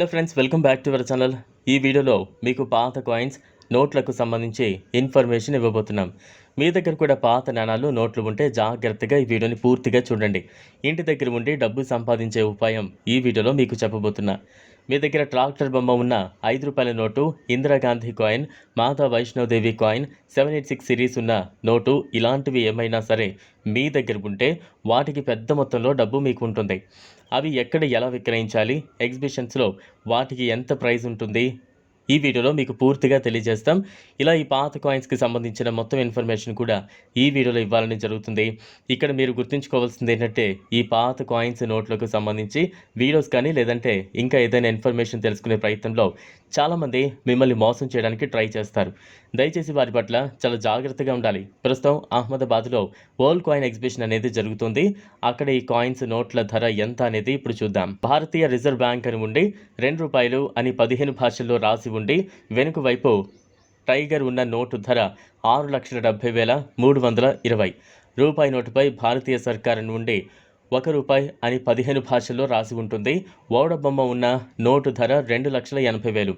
Hello friends welcome back to our channel ఈ వీడియోలో మీకు పాత కాయిన్స్ నోట్లకు సంబంధించి ఇన్ఫర్మేషన్ ఇవ్వబోతున్నాం. మీ దగ్గర కూడా పాత నాణాలు నోట్లు ఉంటే జాగ్రత్తగా ఈ వీడియోని పూర్తిగా చూడండి. ఇంటి దగ్గర ఉండి డబ్బు సంపాదించే ఉపాయం ఈ వీడియోలో మీకు చెప్పబోతున్నా. మీ దగ్గర ట్రాక్టర్ బొమ్మ ఉన్న ఐదు రూపాయల note Indira Gandhi coin Mata Vaishno Devi coin seven eight six series ఉన్న నోటు ఇలాంటివి ఏమైనా సరే మీ దగ్గర ఉంటే వాటికి పెద్ద మొత్తంలో డబ్బు మీకు ఉంటుంది. అవి ఎక్కడ ఎలా విక్రయించాలి? ఎగ్జిబిషన్స్లో వాటికి ఎంత ప్రైస్ ఉంటుంది? ఈ వీడియోలో మీకు పూర్తిగా తెలియజేస్తాం. ఇలా ఈ పాత కాయిన్స్కి సంబంధించిన మొత్తం ఇన్ఫర్మేషన్ కూడా ఈ వీడియోలో ఇవ్వాలని జరుగుతుంది. ఇక్కడ మీరు గుర్తుంచుకోవాల్సింది ఏంటంటే ఈ పాత కాయిన్స్ నోట్లకు సంబంధించి వీడియోస్ కానీ లేదంటే ఇంకా ఏదైనా ఇన్ఫర్మేషన్ తెలుసుకునే ప్రయత్నంలో చాలామంది మిమ్మల్ని మోసం చేయడానికి ట్రై చేస్తారు. దయచేసి వారి పట్ల చాలా జాగ్రత్తగా ఉండాలి. ప్రస్తుతం అహ్మదాబాద్లో వరల్డ్ కాయిన్ ఎగ్జిబిషన్ అనేది జరుగుతుంది. అక్కడ ఈ కాయిన్స్ నోట్ల ధర ఎంత అనేది ఇప్పుడు చూద్దాం. భారతీయ రిజర్వ్ బ్యాంక్ అని ఉండి రెండు రూపాయలు అని పదిహేను భాషల్లో రాసి ఉండి వెనుక వైపు టైగర్ ఉన్న నోటు ధర ఆరు లక్షల డెబ్బై వేల మూడు వందల ఇరవై. రూపాయి నోటుపై భారతీయ సర్కారు నుండి ఒక రూపాయి అని పదిహేను భాషల్లో రాసి ఉంటుంది. ఓడ బొమ్మ ఉన్న నోటు ధర రెండు లక్షల ఎనభై వేలు.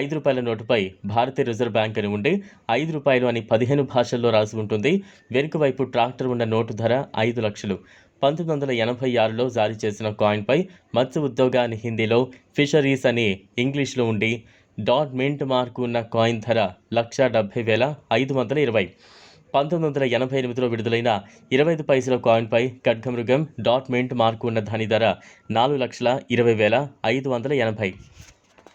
ఐదు రూపాయల నోటుపై భారతీయ రిజర్వ్ బ్యాంక్ అని ఉండి ఐదు రూపాయలు అని పదిహేను భాషల్లో రాసి ఉంటుంది. వెనుక వైపు ట్రాక్టర్ ఉన్న నోటు ధర ఐదు లక్షలు. పంతొమ్మిది వందల ఎనభై ఆరులో జారీ చేసిన కాయిన్పై మత్స్య ఉద్యోగాన్ని హిందీలో ఫిషరీస్ అని ఇంగ్లీష్లో ఉండి డాట్ మింట్ మార్కు ఉన్న కాయిన్ ధర లక్ష డెబ్బై వేల ఐదు వందల ఇరవై. పంతొమ్మిది వందల ఎనభై ఎనిమిదిలో విడుదలైన ఇరవై ఐదు పైసల కాయిన్పై ఖడ్గమృగం డాట్ మింట్ మార్కు ఉన్న దాని ధర నాలుగు లక్షల ఇరవై వేల ఐదు వందల ఎనభై.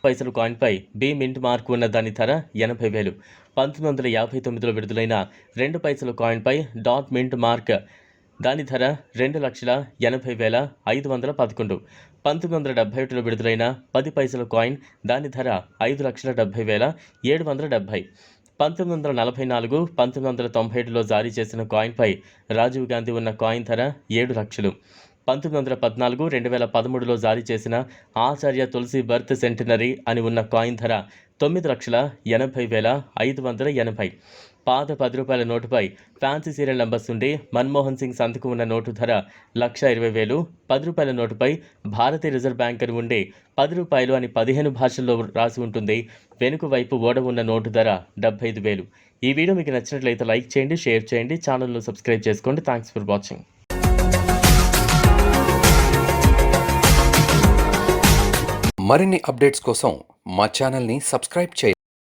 పైసలు కాయిన్పై బి మింట్ మార్కు ఉన్న దాని ధర ఎనభై వేలు. పంతొమ్మిది వందల యాభై తొమ్మిదిలో విడుదలైన రెండు పైసల కాయిన్పై డాట్ మింట్ మార్క్ దాని ధర రెండు లక్షల ఎనభై వేల ఐదు వందల పదకొండు. పంతొమ్మిది వందల డెబ్బై ఒకటిలో విడుదలైన పది పైసల కాయిన్ దాని ధర ఐదు లక్షల డెబ్బై వేల ఏడు వందల డెబ్బై పంతొమ్మిది వందల నలభై నాలుగు పంతొమ్మిది వందల తొంభై ఏడులో జారీ చేసిన కాయిన్పై రాజీవ్ గాంధీ ఉన్న కాయిన్ ధర ఏడు లక్షలు. పంతొమ్మిది వందల పద్నాలుగు రెండు వేల పదమూడులో జారీ చేసిన ఆచార్య తులసి బర్త్ సెంటినరీ అని ఉన్న కాయిన్ ధర తొమ్మిది లక్షల ఎనభై వేల ఐదు వందల ఎనభై. పాత పది రూపాయల నోటుపై ఫ్యాన్సీ సీరియల్ నంబర్స్ ఉండి మన్మోహన్ సింగ్ సంతకు ఉన్న నోటు ధర లక్ష ఇరవై వేలు. పది రూపాయల నోటుపై భారతీయ రిజర్వ్ బ్యాంక్ అని ఉండి పది రూపాయలు అని పదిహేను భాషల్లో రాసి ఉంటుంది. వెనుక వైపు ఓడ ఉన్న నోటు ధర డెబ్బై ఐదు వేలు. ఈ వీడియో మీకు నచ్చినట్లయితే లైక్ చేయండి షేర్ చేయండి ఛానల్ను సబ్స్క్రైబ్ చేసుకోండి. Thanks for watching. మరిన్ని అప్డేట్స్ కోసం మా ఛానల్ని సబ్స్క్రైబ్ చేయండి.